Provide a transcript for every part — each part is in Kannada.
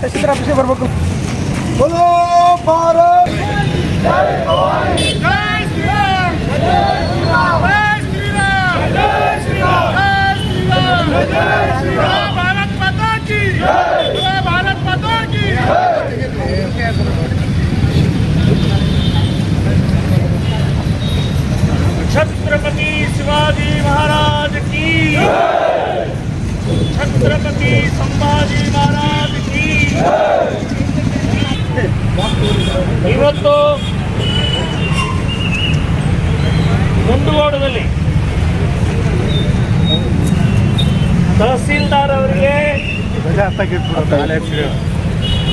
ತಹಶೀಲ್ದಾರ್ ಆಫೀಸಿಗೆ ಬರಬೇಕು ಭಾರತ್ ಇವತ್ತು ಮುಂಡಗೋಡದಲ್ಲಿ ತಹಸೀಲ್ದಾರ್ ಅವರಿಗೆ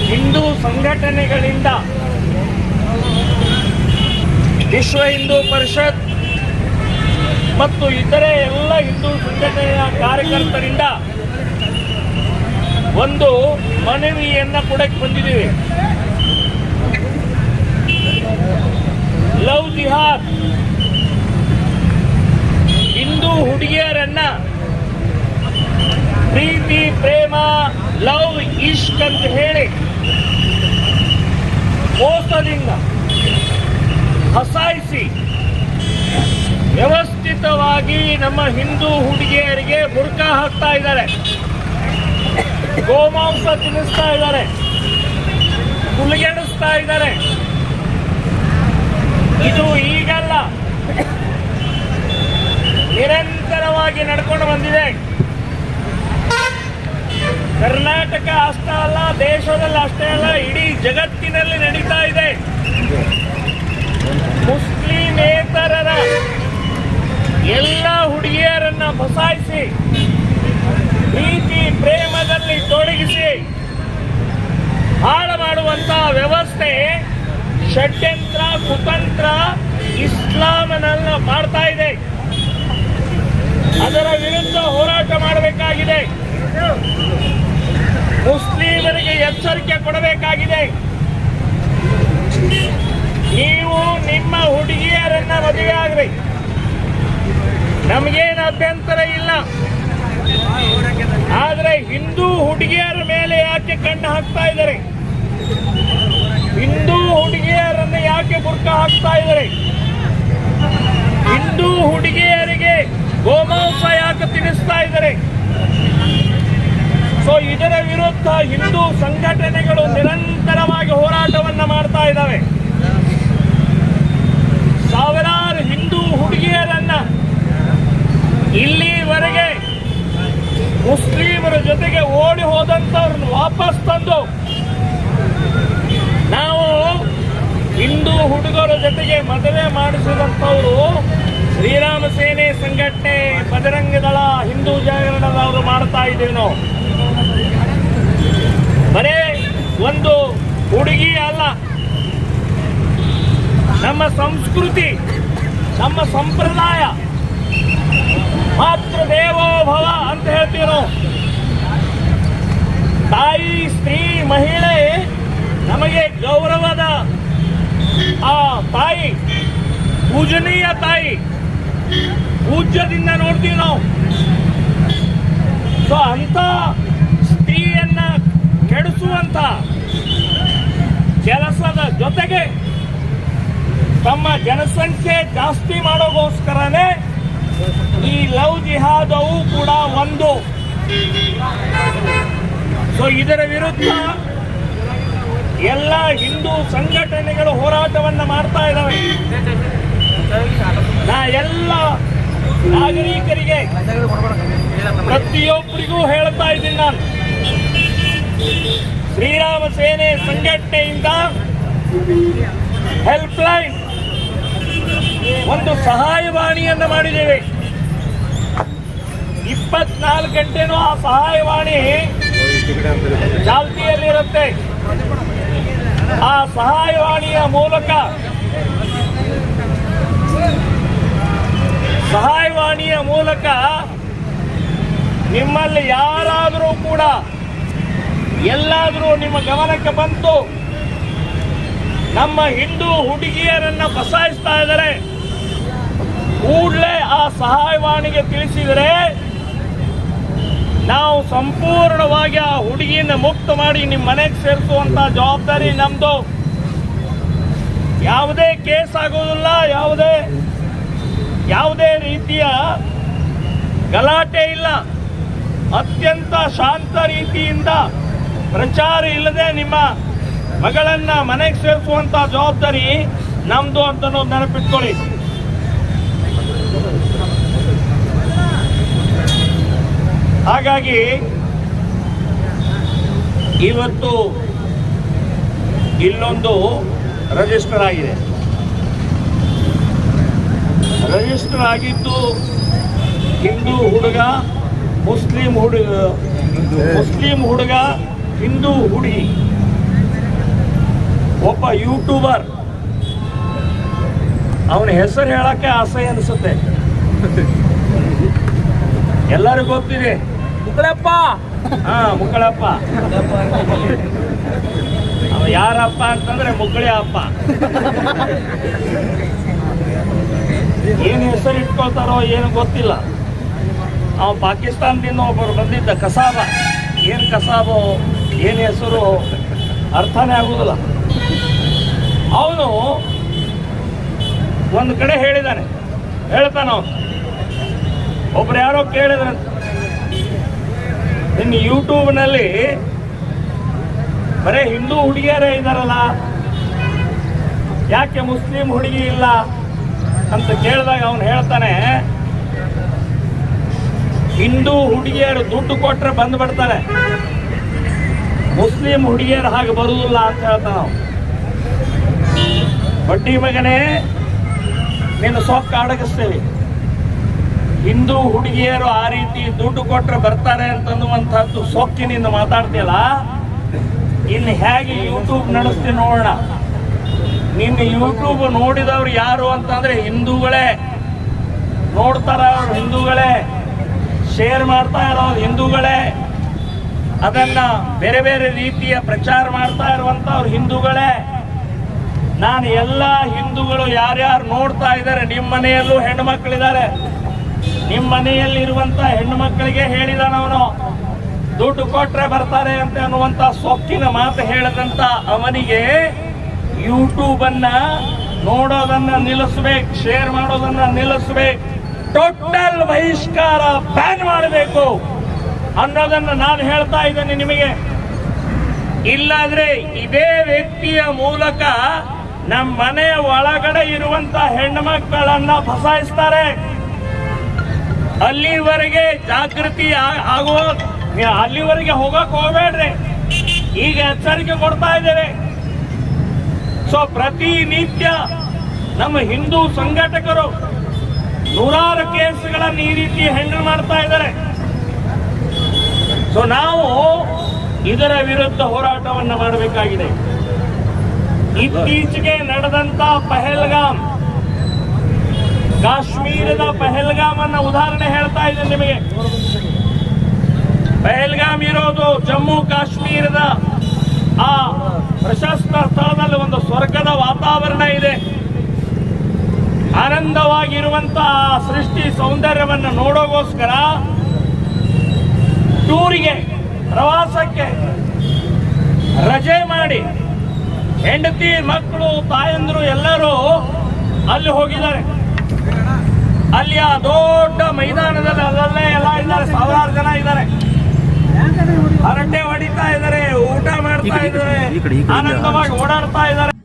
ಹಿಂದೂ ಸಂಘಟನೆಗಳಿಂದ ವಿಶ್ವ ಹಿಂದೂ ಪರಿಷತ್ ಮತ್ತು ಇತರೆ ಎಲ್ಲ ಹಿಂದೂ ಸಂಘಟನೆಯ ಕಾರ್ಯಕರ್ತರಿಂದ ಒಂದು ಮನವಿಯನ್ನ ಕೊಡಕ್ಕೆ ಬಂದಿದ್ದೀವಿ ಲವ್ ಜಿಹಾದ್ ಹಿಂದೂ ಹುಡುಗಿಯರನ್ನ ಪ್ರೀತಿ, ಪ್ರೇಮ, ಲವ್ ಇಷ್ಕ್ ಅಂತ ಹೇಳಿ ಮೋಸದಿಂದ ಹಸಾಯಿಸಿ ವ್ಯವಸ್ಥಿತವಾಗಿ ನಮ್ಮ ಹಿಂದೂ ಹುಡುಗಿಯರಿಗೆ ಬುರ್ಕ ಹಾಕ್ತಾ ಇದ್ದಾರೆ. ಗೋಮಾಂಸ ತಿನ್ನಿಸ್ತಾ ಇದ್ದಾರೆ. ಕುಲಿಗೆಡಿಸ್ತಾ ಇದ್ದಾರೆ. ಇದು ಈಗಲ್ಲ. ನಿರಂತರವಾಗಿ ನಡ್ಕೊಂಡು ಬಂದಿದೆ. ಕರ್ನಾಟಕ ಅಷ್ಟೇ ಅಲ್ಲ, ದೇಶದಲ್ಲಿ ಅಷ್ಟೇ ಅಲ್ಲ, ಇಡೀ ಜಗತ್ತಿನಲ್ಲಿ ನಡೀತಾ ಇದೆ. ಮುಸ್ಲಿಮೇತರರ ಎಲ್ಲ ಹುಡುಗಿಯರನ್ನ ಬಸಾಯಿಸಿ, ಪ್ರೀತಿ ಪ್ರೇಮದಲ್ಲಿ ಷಡ್ಯಂತ್ರ, ಕುತಂತ್ರ ಇಸ್ಲಾಮನನ್ನ ಮಾಡ್ತಾ ಇದೆ. ಅದರ ವಿರುದ್ಧ ಹೋರಾಟ ಮಾಡಬೇಕಾಗಿದೆ. ಮುಸ್ಲಿಮರಿಗೆ ಎಚ್ಚರಿಕೆ ಕೊಡಬೇಕಾಗಿದೆ. ನೀವು ನಿಮ್ಮ ಹುಡುಗಿಯರನ್ನ ಮದುವೆ ಆಗ್ರಿ. ನಮಗೇನು ಅಭ್ಯಂತರ ಇಲ್ಲ. ಆದ್ರೆ ಹಿಂದೂ ಹುಡುಗಿಯರ ಮೇಲೆ ಯಾಕೆ ಕಣ್ಣು ಹಾಕ್ತಾ ಇದ್ದಾರೆ ಹಿಂದೂ ಹುಡುಗಿಯರನ್ನು ಯಾಕೆ ಬುರ್ಕ ಹಾಕ್ತಾ ಇದ್ದಾರೆ. ಹಿಂದೂ ಹುಡುಗಿಯರಿಗೆ ಗೋಮಾಂಸ ಯಾಕೆ ತಿನ್ನಿಸ್ತಾ ಇದ್ದಾರೆ? ಸೊ ಇದರ ವಿರುದ್ಧ ಹಿಂದೂ ಸಂಘಟನೆಗಳು ನಿರಂತರವಾಗಿ ಹೋರಾಟವನ್ನ ಮಾಡ್ತಾ ಇದ್ದಾವೆ. ಸಾವಿರಾರು ಹಿಂದೂ ಹುಡುಗಿಯರನ್ನ ಇಲ್ಲಿವರೆಗೆ ಮುಸ್ಲಿಮರ ಜೊತೆಗೆ ಓಡಿ ಹೋದಂತವ್ರನ್ನ ವಾಪಸ್ ತಂದು ನಾವು ಹಿಂದೂ ಹುಡುಗರ ಜೊತೆಗೆ ಮದುವೆ ಮಾಡಿಸಿದಂಥವರು ಶ್ರೀರಾಮ ಸೇನೆ ಸಂಘಟನೆ ಬಜರಂಗ ದಳ ಹಿಂದೂ ಜಾಗರಣದವರು ಮಾಡ್ತಾ ಇದ್ದೇವೆ ನಾವು ಬರೇ ಒಂದು ಹುಡುಗಿ ಅಲ್ಲ. ನಮ್ಮ ಸಂಸ್ಕೃತಿ, ನಮ್ಮ ಸಂಪ್ರದಾಯ ಮಾತೃ ದೇವೋಭವ ಅಂತ ಹೇಳ್ತೀವಿ ನಾವು. ತಾಯಿ, ಸ್ತ್ರೀ, ಮಹಿಳೆ ನಮಗೆ ಗೌರವದ ಆ ತಾಯಿ, ಪೂಜನೀಯ ತಾಯಿ, ಪೂಜ್ಯದಿಂದ ನೋಡ್ತೀವಿ ನಾವು. ಸೊ ಅಂತ ಸ್ತ್ರೀಯನ್ನ ಕೆಡಿಸುವಂತ ಕೆಲಸದ ಜೊತೆಗೆ ತಮ್ಮ ಜನಸಂಖ್ಯೆ ಜಾಸ್ತಿ ಮಾಡೋಗೋಸ್ಕರನೇ ಈ ಲವ್ ಜಿಹಾದವು ಕೂಡ ಒಂದು. ಸೊ ಇದರ ವಿರುದ್ಧ ಎಲ್ಲ ಹಿಂದೂ ಸಂಘಟನೆಗಳು ಹೋರಾಟವನ್ನ ಮಾಡ್ತಾ ಇದ್ದಾವೆ ನಾ ಎಲ್ಲ ನಾಗರಿಕರಿಗೆ ಪ್ರತಿಯೊಬ್ಬರಿಗೂ ಹೇಳ್ತಾ ಇದ್ದೀನಿ ನಾನು. ಶ್ರೀರಾಮ ಸೇನೆ ಸಂಘಟನೆಯಿಂದ ಹೆಲ್ಪ್ ಲೈನ್ ಒಂದು ಸಹಾಯವಾಣಿಯನ್ನ ಮಾಡಿದ್ದೇವೆ. ಇಪ್ಪತ್ನಾಲ್ಕು ಗಂಟೆನೂ ಆ ಸಹಾಯವಾಣಿ ಚಾಲ್ತಿಯಲ್ಲಿರುತ್ತೆ ಆ ಸಹಾಯವಾಣಿಯ ಮೂಲಕ ಸಹಾಯವಾಣಿಯ ಮೂಲಕ ನಿಮ್ಮಲ್ಲಿ ಯಾರಾದರೂ ಕೂಡ ಎಲ್ಲಾದರೂ ನಿಮ್ಮ ಗಮನಕ್ಕೆ ಬಂತು, ನಮ್ಮ ಹಿಂದೂ ಹುಡುಗಿಯರನ್ನ ಬಸಾಯಿಸ್ತಾ ಇದ್ದಾರೆ, ಕೂಡಲೇ ಆ ಸಹಾಯವಾಣಿಗೆ ತಿಳಿಸಿದರೆ ನಾವು ಸಂಪೂರ್ಣವಾಗಿ ಆ ಹುಡುಗಿಯನ್ನು ಮುಕ್ತ ಮಾಡಿ ನಿಮ್ಮ ಮನೆಗೆ ಸೇರಿಸುವಂತ ಜವಾಬ್ದಾರಿ ನಮ್ಮದು ಯಾವುದೇ ಕೇಸ್ ಆಗೋದಿಲ್ಲ, ಯಾವುದೇ ಯಾವುದೇ ರೀತಿಯ ಗಲಾಟೆ ಇಲ್ಲ. ಅತ್ಯಂತ ಶಾಂತ ರೀತಿಯಿಂದ ಪ್ರಚಾರ ಇಲ್ಲದೆ ನಿಮ್ಮ ಮಗಳನ್ನ ಮನೆಗೆ ಸೇರಿಸುವಂಥ ಜವಾಬ್ದಾರಿ ನಮ್ಮದು ಅಂತ ನೆನಪಿಟ್ಕೊಳ್ಳಿ. ಹಾಗಾಗಿ ಇವತ್ತು ಇಲ್ಲೊಂದು ರಿಜಿಸ್ಟರ್ ಆಗಿದೆ. ರಜಿಸ್ಟರ್ ಆಗಿದ್ದು ಹಿಂದೂ ಹುಡುಗ, ಮುಸ್ಲಿಂ ಹುಡುಗ ಮುಸ್ಲಿಂ ಹುಡುಗ, ಹಿಂದೂ ಹುಡುಗಿ. ಒಬ್ಬ ಯೂಟ್ಯೂಬರ್ ಅವನ ಹೆಸರು ಹೇಳಕ್ಕೆ ಆಸೆ ಅನಿಸುತ್ತೆ. ಎಲ್ಲರಿಗೂ ಗೊತ್ತಿದೆ. ಮುಕ್ಕಳಪ್ಪ ಹಾ ಮುಕ್ಕಳಪ್ಪ ಅವ ಯಾರಪ್ಪ ಅಂತಂದ್ರೆ ಮುಕ್ಕಳಿ ಅಪ್ಪ. ಏನು ಹೆಸರು ಇಟ್ಕೊಳ್ತಾರೋ ಏನು ಗೊತ್ತಿಲ್ಲ. ಅವ ಪಾಕಿಸ್ತಾನದಿಂದ ಒಬ್ಬರು ಬಂದಿದ್ದ ಕಸಾಬ. ಏನು ಕಸಾಬೋ, ಏನು ಹೆಸರು ಅರ್ಥನೇ ಆಗುದಿಲ್ಲ. ಅವನು ಒಂದು ಕಡೆ ಹೇಳಿದಾನೆ. ಹೇಳ್ತಾನ ಅವನು. ಒಬ್ರು ಯಾರೋ ಕೇಳಿದ್ರಂತ. ಇನ್ನು ಯೂಟ್ಯೂಬ್ನಲ್ಲಿ ಬರೇ ಹಿಂದೂ ಹುಡುಗಿಯರೇ ಇದ್ದಾರಲ್ಲ, ಯಾಕೆ ಮುಸ್ಲಿಂ ಹುಡುಗಿ ಇಲ್ಲ ಅಂತ ಕೇಳಿದಾಗ ಅವನು ಹೇಳ್ತಾನೆ, ಹಿಂದೂ ಹುಡುಗಿಯರು ದುಡ್ಡು ಕೊಟ್ಟರೆ ಬಂದು ಬಿಡ್ತಾರೆ, ಮುಸ್ಲಿಂ ಹುಡುಗಿಯರು ಹಾಗೆ ಬರುವುದಿಲ್ಲ ಅಂತ ಹೇಳ್ತಾನ ನಾವು ಬಡ್ಡಿ ಮಗನೇ, ನೀನು ಸೊಕ್ಕ ಅಡಗಿಸ್ತೇವೆ. ಹಿಂದೂ ಹುಡುಗಿಯರು ಆ ರೀತಿ ದುಡ್ಡು ಕೊಟ್ಟರೆ ಬರ್ತಾರೆ ಅಂತನ್ನುವಂಥದ್ದು ಸೊಕ್ಕಿನಿಂದ ಮಾತಾಡ್ತಿಲ್ಲ ಇನ್ನು ಹೇಗೆ ಯೂಟ್ಯೂಬ್ ನಡೆಸ್ತಿ ನೋಡೋಣ. ನಿನ್ನ ಯೂಟ್ಯೂಬ್ ನೋಡಿದವ್ರು ಯಾರು ಅಂತಂದ್ರೆ ಹಿಂದೂಗಳೇ. ನೋಡ್ತಾರ ಅವ್ರು ಹಿಂದೂಗಳೇ. ಶೇರ್ ಮಾಡ್ತಾ ಇರೋರು ಹಿಂದೂಗಳೇ. ಅದನ್ನ ಬೇರೆ ಬೇರೆ ರೀತಿಯ ಪ್ರಚಾರ ಮಾಡ್ತಾ ಇರುವಂಥವ್ರು ಹಿಂದೂಗಳೇ. ನಾನು ಎಲ್ಲ ಹಿಂದೂಗಳು ಯಾರ್ಯಾರು ನೋಡ್ತಾ ಇದ್ದಾರೆ ನಿಮ್ಮ ಮನೆಯಲ್ಲೂ ಹೆಣ್ಣು ಮಕ್ಕಳಿದ್ದಾರೆ. ನಿಮ್ಮ ಮನೆಯಲ್ಲಿರುವಂತ ಹೆಣ್ಣು ಮಕ್ಕಳಿಗೆ ಹೇಳಿದಾನವನು ದುಡ್ಡು ಕೊಟ್ರೆ ಬರ್ತಾರೆ ಅಂತ ಅನ್ನುವಂತ ಸೊಕ್ಕಿನ ಮಾತು ಹೇಳದಂತ ಅವನಿಗೆ ಯೂಟ್ಯೂಬ್ ಅನ್ನ ನೋಡೋದನ್ನ ನಿಲ್ಲಿಸ್ಬೇಕು ಶೇರ್ ಮಾಡೋದನ್ನ ನಿಲ್ಲಿಸ್ಬೇಕು. ಟೋಟಲ್ ಬಹಿಷ್ಕಾರ ಬ್ಯಾನ್ ಮಾಡಬೇಕು ಅನ್ನೋದನ್ನ ನಾನು ಹೇಳ್ತಾ ಇದ್ದೇನೆ ನಿಮಗೆ. ಇಲ್ಲಾದ್ರೆ ಇದೇ ವ್ಯಕ್ತಿಯ ಮೂಲಕ ನಮ್ಮ ಮನೆಯ ಒಳಗಡೆ ಇರುವಂತ ಹೆಣ್ಣು ಮಕ್ಕಳನ್ನ ಫಸಾಯಿಸ್ತಾರೆ. ಅಲ್ಲಿವರೆಗೆ ಜಾಗೃತಿ ಆಗುವ ಅಲ್ಲಿವರೆಗೆ ಹೋಗಕ್ ಹೋಗ್ಬೇಡ್ರಿ. ಈಗ ಎಚ್ಚರಿಕೆ ಕೊಡ್ತಾ ಇದ್ದೇವೆ. ಸೊ ಪ್ರತಿನಿತ್ಯ ನಮ್ಮ ಹಿಂದೂ ಸಂಘಟಕರು ನೂರಾರು ಕೇಸ್ಗಳನ್ನು ಈ ರೀತಿ ಹ್ಯಾಂಡಲ್ ಮಾಡ್ತಾ ಇದ್ದಾರೆ. ಸೊ ನಾವು ಇದರ ವಿರುದ್ಧ ಹೋರಾಟವನ್ನು ಮಾಡಬೇಕಾಗಿದೆ. ಇತ್ತೀಚೆಗೆ ನಡೆದಂತ ಪಹಲ್ಗಾಮ್ ಕಾಶ್ಮೀರದ ಪಹಲ್ಗಾಮ್ ಅನ್ನ ಉದಾಹರಣೆ ಹೇಳ್ತಾ ಇದ್ದೇನೆ ನಿಮಗೆ. ಪಹಲ್ಗಾಮ್ ಇರೋದು ಜಮ್ಮು ಕಾಶ್ಮೀರದ ಆ ಪ್ರಶಸ್ತ ಸ್ಥಳದಲ್ಲಿ ಒಂದು ಸ್ವರ್ಗದ ವಾತಾವರಣ ಇದೆ. ಆನಂದವಾಗಿರುವಂತಹ ಸೃಷ್ಟಿ ಸೌಂದರ್ಯವನ್ನು ನೋಡೋಗೋಸ್ಕರ ಟೂರಿಗೆ, ಪ್ರವಾಸಕ್ಕೆ ರಜೆ ಮಾಡಿ ಹೆಂಡತಿ, ಮಕ್ಕಳು, ತಾಯಂದ್ರು ಎಲ್ಲರೂ ಅಲ್ಲಿ ಹೋಗಿದ್ದಾರೆ. ಅಲ್ಲಿ ಆ ದೊಡ್ಡ ಮೈದಾನದಲ್ಲಿ ಅಲ್ಲಲ್ಲೇ ಎಲ್ಲ ಇದ್ದಾರೆ. ಸಾವಿರಾರು ಜನ ಇದ್ದಾರೆ. ಹರಟೆ ಹೊಡಿತಾ ಇದ್ದಾರೆ ಊಟ ಮಾಡ್ತಾ ಇದ್ದಾರೆ ಆನಂದವಾಗಿ ಓಡಾಡ್ತಾ ಇದ್ದಾರೆ.